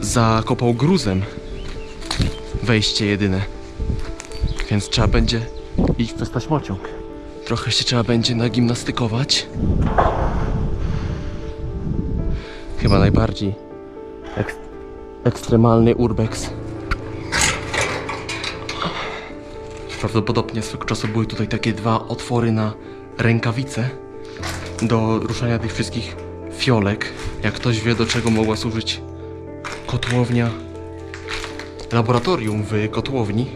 zakopał gruzem wejście jedyne. Więc trzeba będzie iść przez taśmociąg. Trochę się trzeba będzie nagimnastykować. Chyba najbardziej ek ekstremalny urbex. Prawdopodobnie swego czasu były tutaj takie dwa otwory na rękawice do ruszania tych wszystkich fiolek. Jak ktoś wie, do czego mogła służyć kotłownia, laboratorium w kotłowni,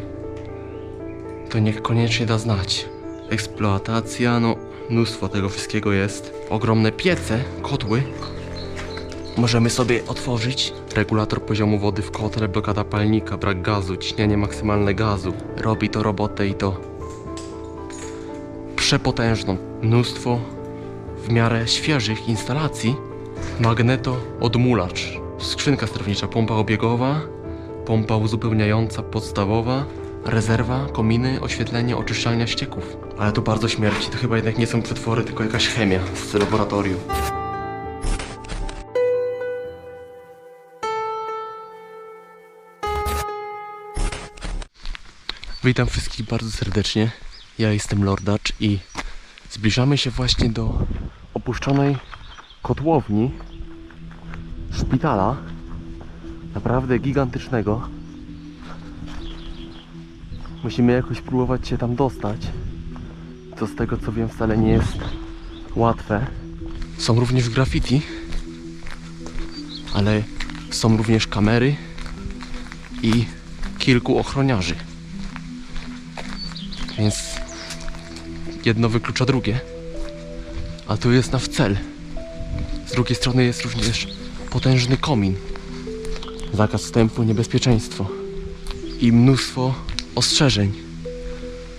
to niech koniecznie da znać. Eksploatacja, no mnóstwo tego wszystkiego jest. Ogromne piece, kotły. Możemy sobie otworzyć. Regulator poziomu wody w kotle, blokada palnika, brak gazu, ciśnienie maksymalne gazu. Robi to robotę i to przepotężną. Mnóstwo w miarę świeżych instalacji. Magneto-odmulacz. Skrzynka sterownicza, pompa obiegowa, pompa uzupełniająca podstawowa, rezerwa, kominy, oświetlenie, oczyszczalnia ścieków. Ale to bardzo śmierci. To chyba jednak nie są przetwory, tylko jakaś chemia z laboratorium. Witam wszystkich bardzo serdecznie. Ja jestem Lordacz i zbliżamy się właśnie do opuszczonej kotłowni szpitala. Naprawdę gigantycznego. Musimy jakoś próbować się tam dostać. Co z tego co wiem wcale nie jest łatwe. Są również graffiti, ale są również kamery i kilku ochroniarzy. Więc jedno wyklucza drugie. A tu jest nasz cel. Z drugiej strony jest również potężny komin. Zakaz wstępu, niebezpieczeństwo. I mnóstwo ostrzeżeń.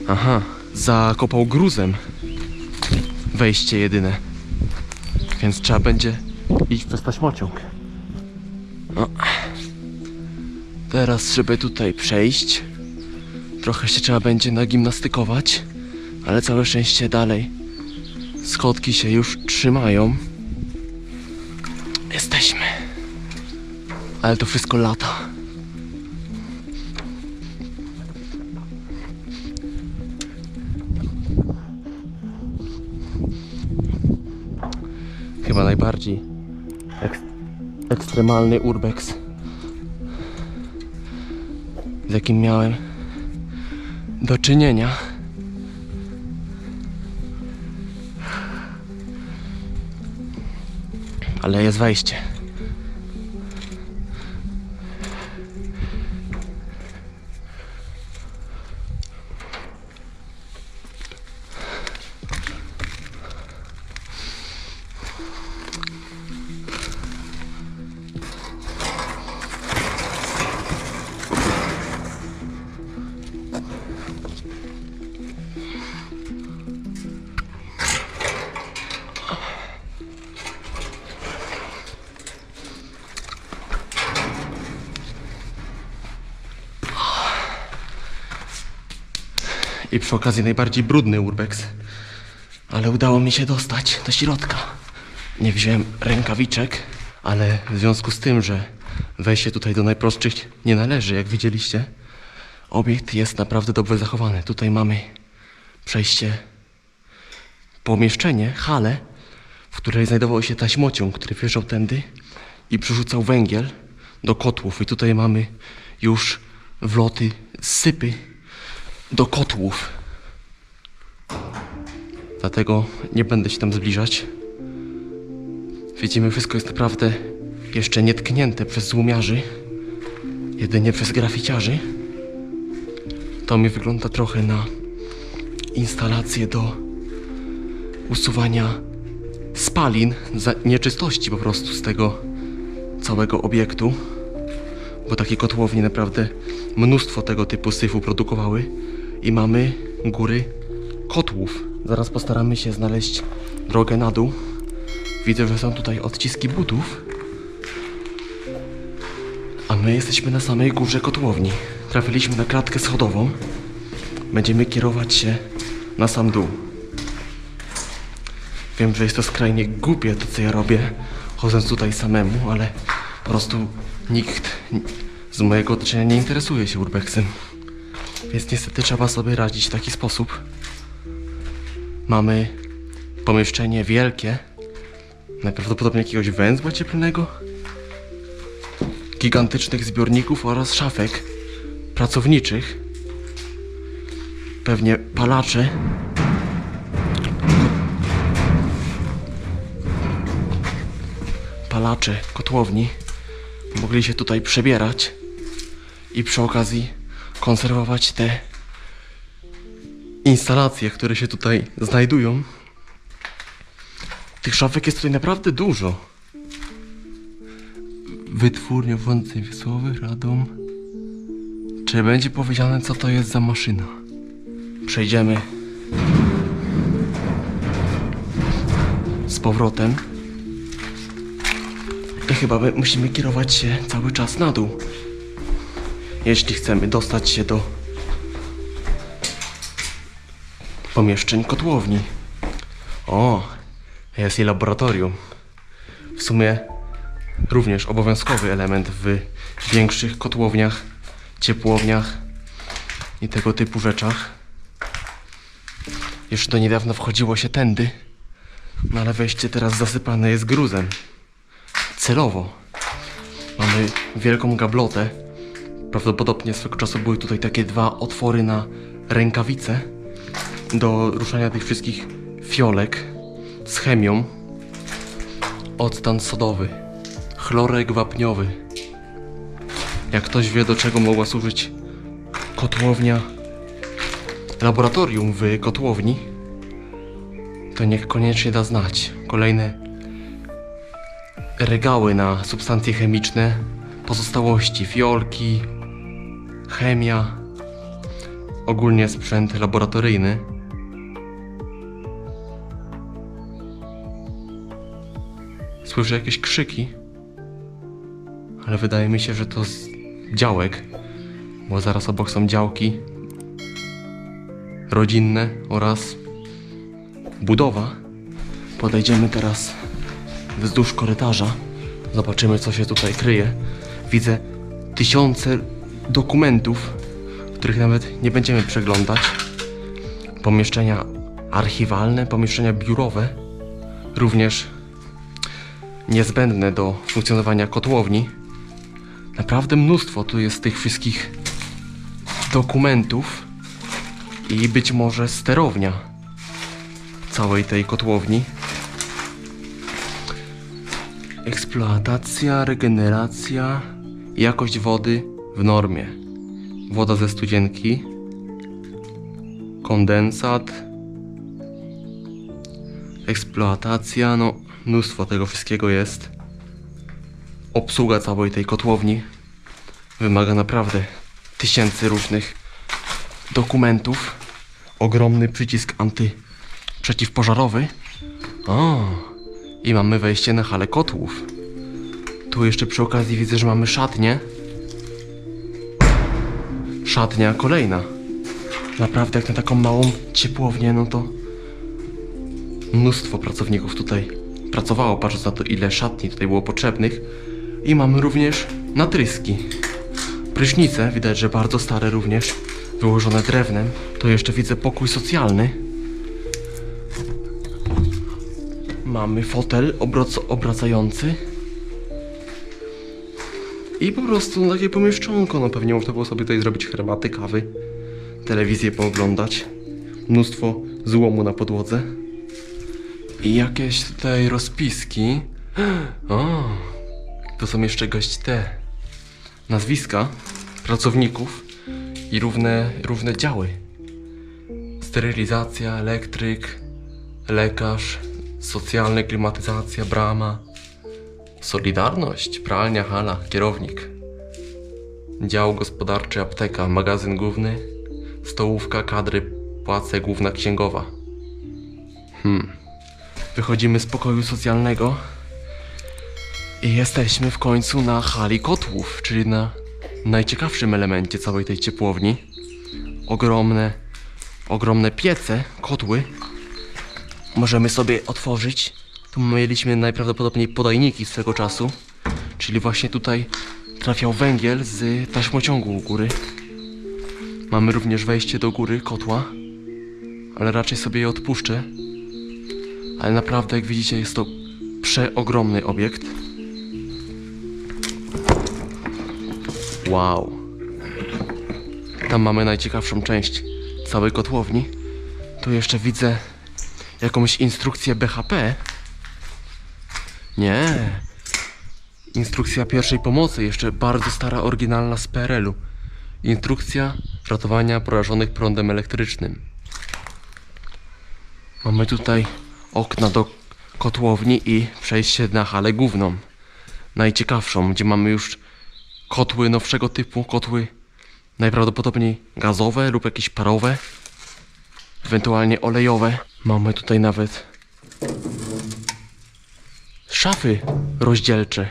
Aha, zakopał gruzem wejście jedyne. Więc trzeba będzie iść przez taśmociąg. No. Teraz, żeby tutaj przejść, Trochę się trzeba będzie nagimnastykować, ale całe szczęście dalej. Schodki się już trzymają. Jesteśmy. Ale to wszystko lata. Chyba najbardziej ek ekstremalny urbex, z jakim miałem do czynienia. Ale jest wejście. I przy okazji najbardziej brudny urbex. Ale udało mi się dostać do środka. Nie wziąłem rękawiczek, ale w związku z tym, że wejście tutaj do najprostszych nie należy, jak widzieliście, obiekt jest naprawdę dobrze zachowany. Tutaj mamy przejście, pomieszczenie, halę, w której znajdował się taśmociąg, który wjeżdżał tędy i przerzucał węgiel do kotłów. I tutaj mamy już wloty, sypy do kotłów. Dlatego nie będę się tam zbliżać. Widzimy, wszystko jest naprawdę jeszcze nietknięte przez złumiarzy, jedynie przez graficiarzy. To mi wygląda trochę na instalację do usuwania spalin, nieczystości po prostu z tego całego obiektu. Bo takie kotłownie naprawdę mnóstwo tego typu syfu produkowały i mamy góry kotłów. Zaraz postaramy się znaleźć drogę na dół. Widzę, że są tutaj odciski butów. A my jesteśmy na samej górze kotłowni. Trafiliśmy na klatkę schodową. Będziemy kierować się na sam dół. Wiem, że jest to skrajnie głupie to, co ja robię, chodząc tutaj samemu, ale Po prostu nikt z mojego otoczenia nie interesuje się urbexem. Więc niestety trzeba sobie radzić w taki sposób. Mamy pomieszczenie wielkie, najprawdopodobniej jakiegoś węzła cieplnego, gigantycznych zbiorników oraz szafek pracowniczych, pewnie palacze. Palacze kotłowni mogli się tutaj przebierać i przy okazji konserwować te instalacje, które się tutaj znajdują. Tych szafek jest tutaj naprawdę dużo. Wytwórnia wątpień wiosłowych, Radom. Czy będzie powiedziane, co to jest za maszyna? Przejdziemy z powrotem. I chyba my musimy kierować się cały czas na dół. Jeśli chcemy dostać się do pomieszczeń kotłowni. O, jest i laboratorium. W sumie również obowiązkowy element w większych kotłowniach, ciepłowniach i tego typu rzeczach. Jeszcze do niedawna wchodziło się tędy, no ale wejście teraz zasypane jest gruzem. Celowo. Mamy wielką gablotę. Prawdopodobnie swego czasu były tutaj takie dwa otwory na rękawice do ruszania tych wszystkich fiolek z chemią. Octan sodowy, chlorek wapniowy. Jak ktoś wie, do czego mogła służyć kotłownia, laboratorium w kotłowni, to niech koniecznie da znać. Kolejne regały na substancje chemiczne, pozostałości, fiolki, chemia, ogólnie sprzęt laboratoryjny. Słyszę jakieś krzyki, ale wydaje mi się, że to z działek, bo zaraz obok są działki rodzinne oraz budowa. Podejdziemy teraz wzdłuż korytarza. Zobaczymy, co się tutaj kryje. Widzę tysiące dokumentów, których nawet nie będziemy przeglądać. Pomieszczenia archiwalne, pomieszczenia biurowe, również niezbędne do funkcjonowania kotłowni. Naprawdę mnóstwo tu jest tych wszystkich dokumentów i być może sterownia całej tej kotłowni. Eksploatacja, regeneracja, jakość wody w normie. Woda ze studzienki, kondensat, eksploatacja, no mnóstwo tego wszystkiego jest. Obsługa całej tej kotłowni wymaga naprawdę tysięcy różnych dokumentów. Ogromny przycisk anty przeciwpożarowy. O, i mamy wejście na halę kotłów. Tu jeszcze przy okazji widzę, że mamy szatnię. Szatnia kolejna. Naprawdę jak na taką małą ciepłownię, no to mnóstwo pracowników tutaj pracowało, patrząc na to ile szatni tutaj było potrzebnych. I mamy również natryski. Prysznice, widać, że bardzo stare również, wyłożone drewnem. To jeszcze widzę pokój socjalny. Mamy fotel obrac obracający. I po prostu no, takie pomieszczonko, no pewnie można było sobie tutaj zrobić herbaty, kawy, telewizję pooglądać. Mnóstwo złomu na podłodze. I jakieś tutaj rozpiski. O, to są jeszcze gość te nazwiska pracowników i równe, równe działy. Sterylizacja, elektryk, lekarz, socjalny, klimatyzacja, brama, solidarność, pralnia, hala, kierownik, dział gospodarczy, apteka, magazyn główny, stołówka, kadry, płace, główna księgowa. Hmm. Wychodzimy z pokoju socjalnego i jesteśmy w końcu na hali kotłów, czyli na najciekawszym elemencie całej tej ciepłowni. Ogromne, ogromne piece, kotły. Możemy sobie otworzyć. Tu mieliśmy najprawdopodobniej podajniki swego czasu. Czyli właśnie tutaj trafiał węgiel z taśmociągu u góry. Mamy również wejście do góry kotła, ale raczej sobie je odpuszczę. Ale naprawdę, jak widzicie, jest to przeogromny obiekt. Wow. Tam mamy najciekawszą część całej kotłowni. Tu jeszcze widzę jakąś instrukcję BHP. Nie. Instrukcja pierwszej pomocy, jeszcze bardzo stara, oryginalna z PRL-u. Instrukcja ratowania porażonych prądem elektrycznym. Mamy tutaj okna do kotłowni i przejście na halę główną. Najciekawszą, gdzie mamy już kotły nowszego typu, kotły najprawdopodobniej gazowe lub jakieś parowe, ewentualnie olejowe. Mamy tutaj nawet szafy rozdzielcze,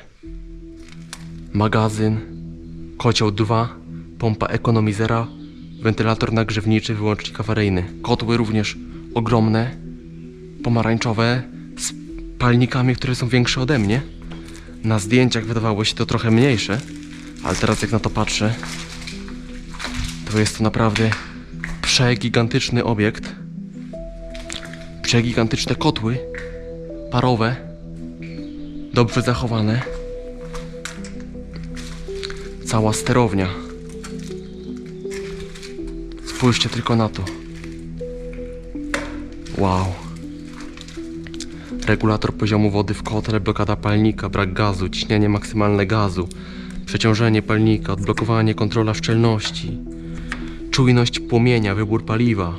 magazyn, kocioł 2, pompa ekonomizera, wentylator nagrzewniczy, wyłącznik awaryjny. Kotły również ogromne, pomarańczowe, z palnikami, które są większe ode mnie. Na zdjęciach wydawało się to trochę mniejsze, ale teraz jak na to patrzę, to jest to naprawdę przegigantyczny obiekt. Przegigantyczne kotły parowe, dobrze zachowane. Cała sterownia. Spójrzcie tylko na to. Wow. Regulator poziomu wody w kotle, blokada palnika, brak gazu, ciśnienie maksymalne gazu, przeciążenie palnika, odblokowanie, kontrola szczelności, czujność płomienia, wybór paliwa.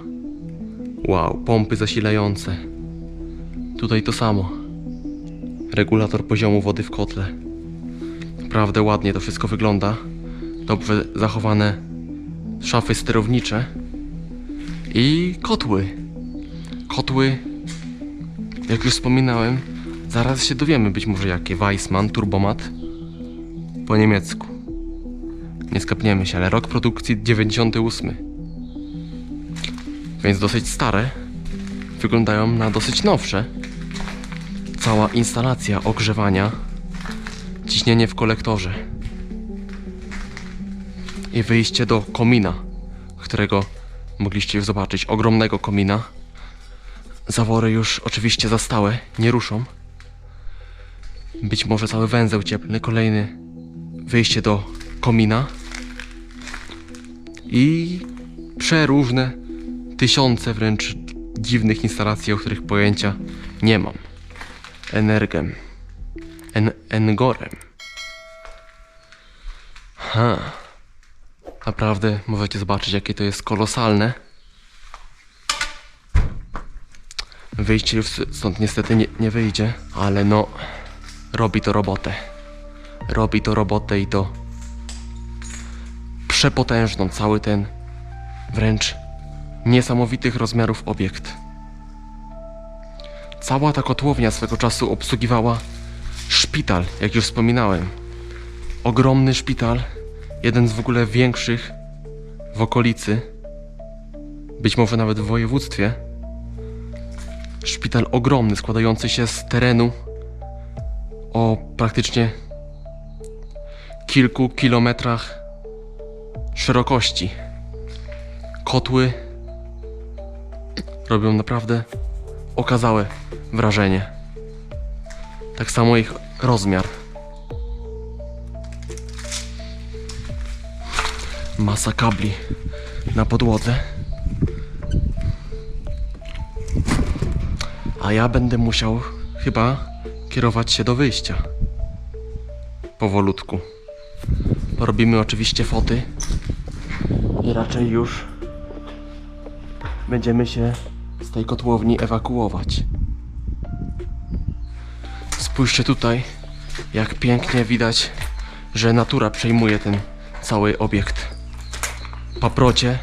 Wow, pompy zasilające. Tutaj to samo. Regulator poziomu wody w kotle. Naprawdę ładnie to wszystko wygląda. Dobrze zachowane szafy sterownicze i kotły. Kotły, jak już wspominałem, zaraz się dowiemy być może jakie. Weissmann, Turbomat po niemiecku. Nie skapniemy się, ale rok produkcji 98. Więc dosyć stare. Wyglądają na dosyć nowsze. Cała instalacja ogrzewania, ciśnienie w kolektorze i wyjście do komina, którego mogliście już zobaczyć. Ogromnego komina. Zawory już oczywiście zastałe, nie ruszą. Być może cały węzeł cieplny, kolejny wyjście do komina i przeróżne, tysiące wręcz dziwnych instalacji, o których pojęcia nie mam. Energem. En Engorem. Ha. Naprawdę możecie zobaczyć, jakie to jest kolosalne. Wyjście już stąd niestety nie, nie wyjdzie, ale no, robi to robotę. Robi to robotę i to przepotężną, cały ten wręcz niesamowitych rozmiarów obiekt. Cała ta kotłownia swego czasu obsługiwała szpital, jak już wspominałem. Ogromny szpital, jeden z w ogóle większych w okolicy, być może nawet w województwie. Szpital ogromny, składający się z terenu o praktycznie kilku kilometrach szerokości. Kotły robią naprawdę okazałe wrażenie. Tak samo ich rozmiar. Masa kabli na podłodze. A ja będę musiał chyba kierować się do wyjścia. Powolutku. Robimy oczywiście foty i raczej już będziemy się z tej kotłowni ewakuować. Spójrzcie tutaj, jak pięknie widać, że natura przejmuje ten cały obiekt. Paprocie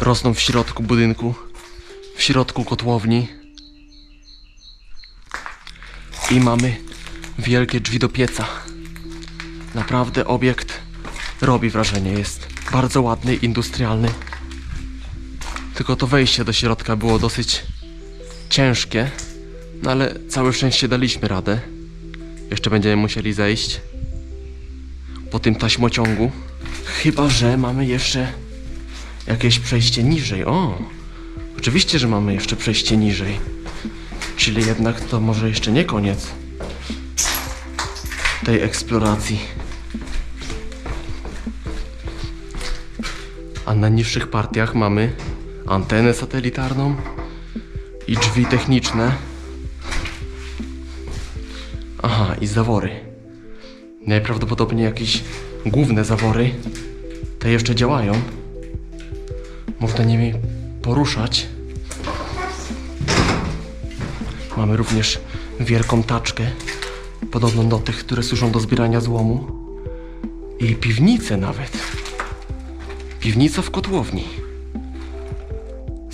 rosną w środku budynku, w środku kotłowni. I mamy wielkie drzwi do pieca. Naprawdę obiekt robi wrażenie, jest bardzo ładny, industrialny. Tylko to wejście do środka było dosyć ciężkie, no ale całe szczęście daliśmy radę. Jeszcze będziemy musieli zejść. po tym taśmociągu. Chyba, że mamy jeszcze jakieś przejście niżej. O! Oczywiście, że mamy jeszcze przejście niżej. Czyli jednak to może jeszcze nie koniec tej eksploracji. A na niższych partiach mamy antenę satelitarną i drzwi techniczne. Aha, i zawory. Najprawdopodobniej jakieś główne zawory. Te jeszcze działają. Można nimi poruszać. Mamy również wielką taczkę, podobną do tych, które służą do zbierania złomu. I piwnicę nawet. Piwnica w kotłowni.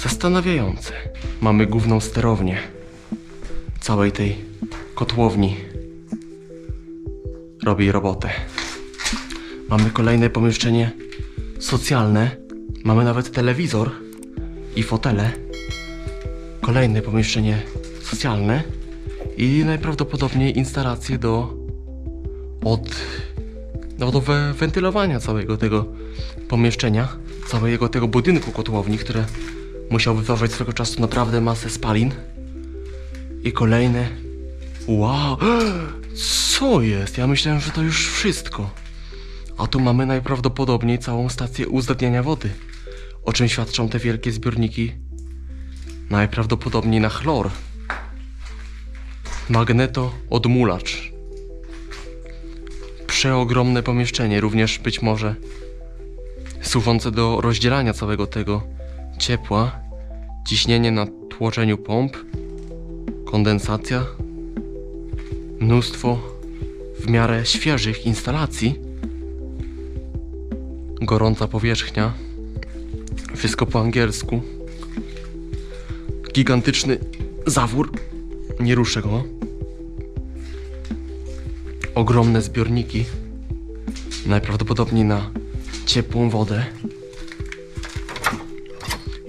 Zastanawiające. Mamy główną sterownię całej tej kotłowni. Robi robotę. Mamy kolejne pomieszczenie socjalne. Mamy nawet telewizor i fotele. Kolejne pomieszczenie socjalne i najprawdopodobniej instalacje do od no, do we, wentylowania całego tego pomieszczenia, całego tego budynku kotłowni, które musiał wytwarzać swego czasu naprawdę masę spalin. I kolejne. Wow! Co jest? Ja myślałem, że to już wszystko. A tu mamy najprawdopodobniej całą stację uzdatniania wody. O czym świadczą te wielkie zbiorniki? Najprawdopodobniej na chlor. Magneto-odmulacz. Przeogromne pomieszczenie, również być może służące do rozdzielania całego tego ciepła, ciśnienie na tłoczeniu pomp, kondensacja, mnóstwo w miarę świeżych instalacji, gorąca powierzchnia, wszystko po angielsku, gigantyczny zawór, nie ruszę go, ogromne zbiorniki, najprawdopodobniej na ciepłą wodę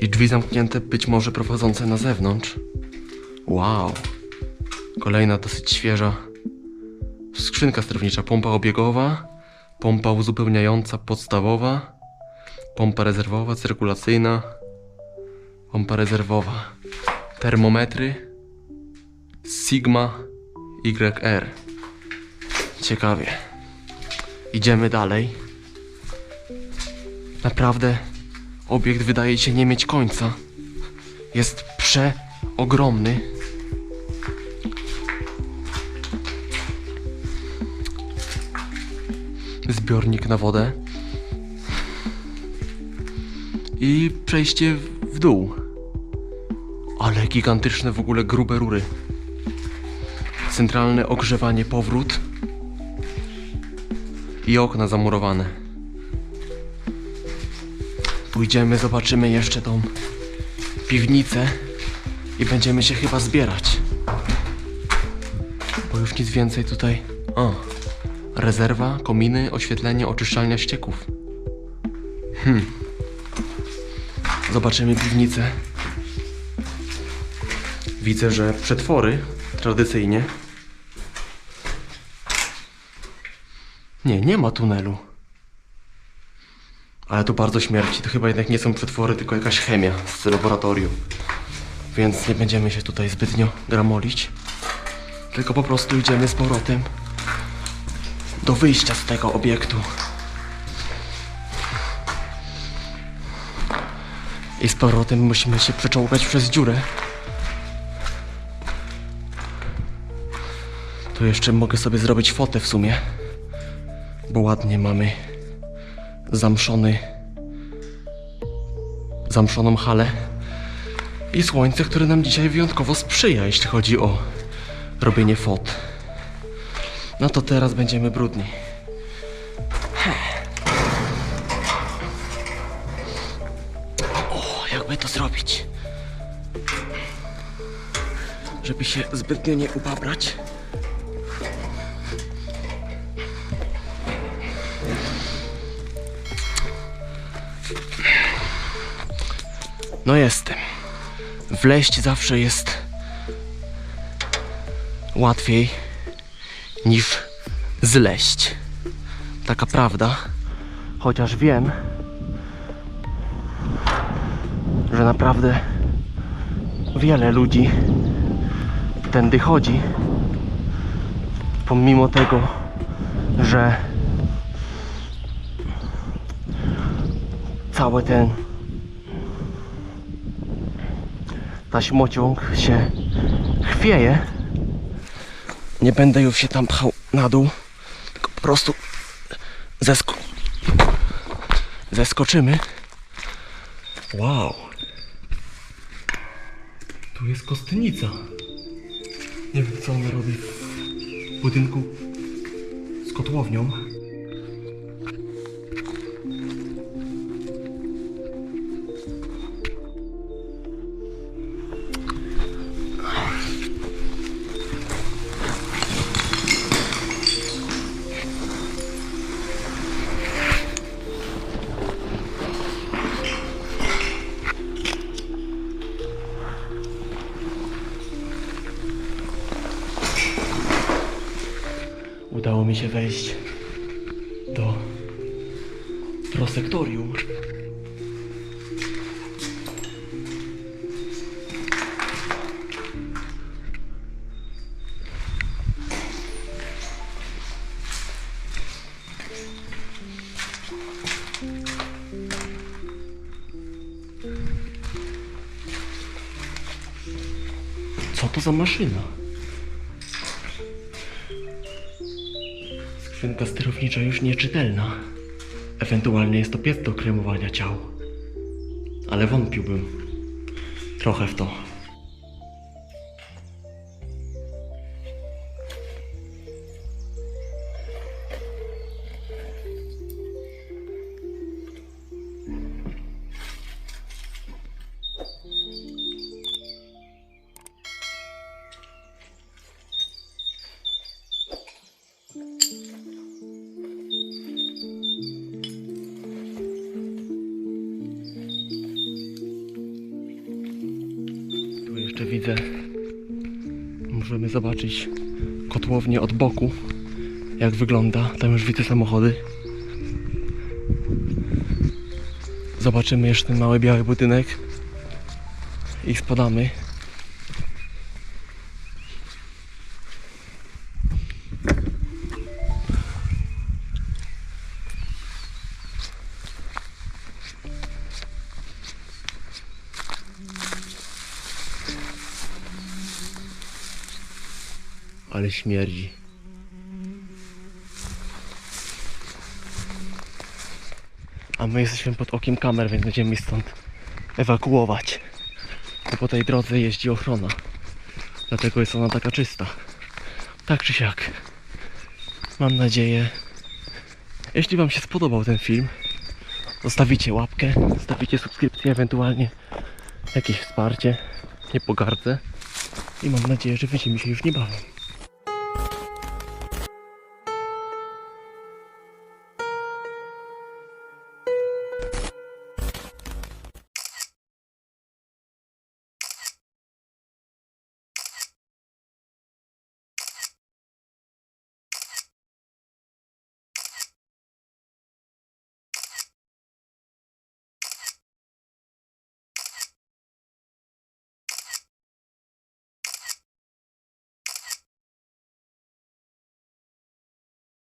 i drzwi zamknięte, być może prowadzące na zewnątrz. Wow. Kolejna dosyć świeża skrzynka sterownicza, pompa obiegowa, pompa uzupełniająca podstawowa, pompa rezerwowa, cyrkulacyjna, pompa rezerwowa, termometry, Sigma YR. Ciekawie. Idziemy dalej. Naprawdę obiekt wydaje się nie mieć końca. Jest przeogromny. Zbiornik na wodę. I przejście w- dół. Ale gigantyczne w ogóle grube rury. Centralne ogrzewanie powrót. I okna zamurowane. Pójdziemy, zobaczymy jeszcze tą piwnicę i będziemy się chyba zbierać. Bo już nic więcej tutaj. O, rezerwa, kominy, oświetlenie, oczyszczalnia ścieków. Hmm. Zobaczymy piwnicę. Widzę, że przetwory tradycyjnie. Nie, nie ma tunelu. Ale tu bardzo śmierci. To chyba jednak nie są przetwory, tylko jakaś chemia z laboratorium. Więc nie będziemy się tutaj zbytnio gramolić. Tylko po prostu idziemy z powrotem do wyjścia z tego obiektu. I z powrotem musimy się przeczołgać przez dziurę. Tu jeszcze mogę sobie zrobić fotę w sumie. Bo ładnie mamy zamszony zamszoną halę i słońce, które nam dzisiaj wyjątkowo sprzyja, jeśli chodzi o robienie fot. No to teraz będziemy brudni. O, jakby to zrobić? Żeby się zbytnio nie ubabrać. No jestem. Wleść zawsze jest łatwiej niż zleść. taka prawda. Chociaż wiem, że naprawdę wiele ludzi tędy chodzi. Pomimo tego, że cały ten taśmociąg się chwieje. Nie będę już się tam pchał na dół, tylko po prostu zesko zeskoczymy. Wow. Tu jest kostnica. Nie wiem co ona robi w budynku z kotłownią. Się wejść do prosektorium. Co to za maszyna? Skrzynka sterownicza już nieczytelna. Ewentualnie jest to piec do kremowania ciał. Ale wątpiłbym trochę w to. Kotłownię od boku. Jak wygląda. Tam już widzę samochody. Zobaczymy jeszcze ten mały biały budynek. I spadamy. Ale śmierdzi. A my jesteśmy pod okiem kamer, więc będziemy stąd ewakuować. Bo po tej drodze jeździ ochrona. Dlatego jest ona taka czysta. Tak czy siak. Mam nadzieję, jeśli Wam się spodobał ten film, zostawicie łapkę, zostawicie subskrypcję, ewentualnie jakieś wsparcie. Nie pogardzę. I mam nadzieję, że widzimy się już niebawem.